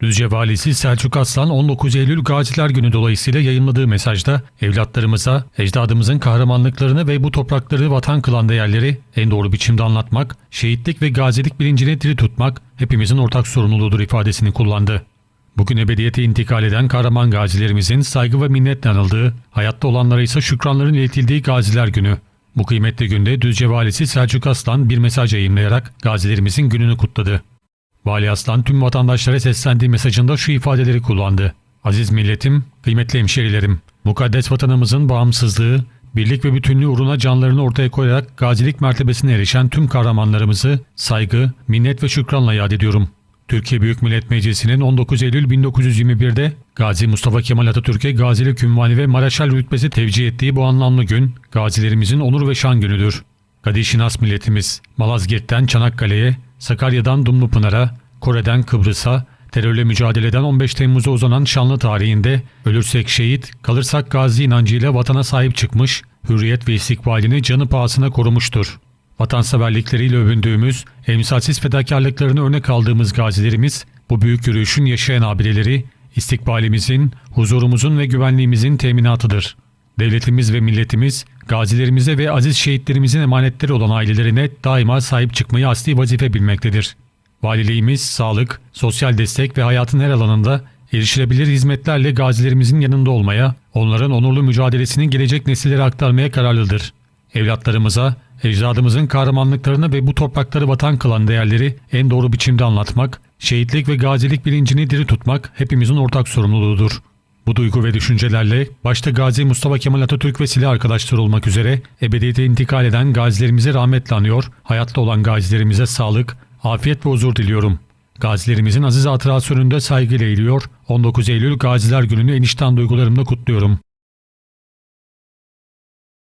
Düzce Valisi Selçuk Aslan 19 Eylül Gaziler Günü dolayısıyla yayınladığı mesajda evlatlarımıza ecdadımızın kahramanlıklarını ve bu toprakları vatan kılan değerleri en doğru biçimde anlatmak, şehitlik ve gazilik bilincini diri tutmak hepimizin ortak sorumluluğudur ifadesini kullandı. Bugün ebediyete intikal eden kahraman gazilerimizin saygı ve minnetle anıldığı, hayatta olanlara ise şükranların iletildiği Gaziler Günü. Bu kıymetli günde Düzce Valisi Selçuk Aslan bir mesaj yayınlayarak gazilerimizin gününü kutladı. Vali Aslan tüm vatandaşlara seslendiği mesajında şu ifadeleri kullandı. Aziz milletim, kıymetli hemşerilerim, mukaddes vatanımızın bağımsızlığı, birlik ve bütünlüğü uğruna canlarını ortaya koyarak gazilik mertebesine erişen tüm kahramanlarımızı saygı, minnet ve şükranla yad ediyorum. Türkiye Büyük Millet Meclisi'nin 19 Eylül 1921'de Gazi Mustafa Kemal Atatürk'e gazilik ünvanı ve Maraşal rütbesi tevcih ettiği bu anlamlı gün gazilerimizin onur ve şan günüdür. Kadişinas milletimiz Malazgirt'ten Çanakkale'ye, Sakarya'dan Dumlupınar'a, Kore'den Kıbrıs'a, terörle mücadeleden 15 Temmuz'a uzanan şanlı tarihinde ölürsek şehit, kalırsak gazi inancıyla vatana sahip çıkmış, hürriyet ve istikbalini canı pahasına korumuştur. Vatanseverlikleriyle övündüğümüz, emsalsiz fedakarlıklarını örnek aldığımız gazilerimiz, bu büyük yürüyüşün yaşayan abideleri, istikbalimizin, huzurumuzun ve güvenliğimizin teminatıdır. Devletimiz ve milletimiz, gazilerimize ve aziz şehitlerimizin emanetleri olan ailelerine daima sahip çıkmayı asli vazife bilmektedir. Valiliğimiz, sağlık, sosyal destek ve hayatın her alanında erişilebilir hizmetlerle gazilerimizin yanında olmaya, onların onurlu mücadelesini gelecek nesillere aktarmaya kararlıdır. Evlatlarımıza, ecdadımızın kahramanlıklarını ve bu toprakları vatan kılan değerleri en doğru biçimde anlatmak, şehitlik ve gazilik bilincini diri tutmak hepimizin ortak sorumluluğudur. Bu duygu ve düşüncelerle başta Gazi Mustafa Kemal Atatürk ve silah arkadaşları olmak üzere ebediyete intikal eden gazilerimize rahmetle anıyor, hayatta olan gazilerimize sağlık, afiyet ve huzur diliyorum. Gazilerimizin aziz hatırası önünde saygıyla eğiliyor, 19 Eylül Gaziler Günü'nü enişten duygularımla kutluyorum.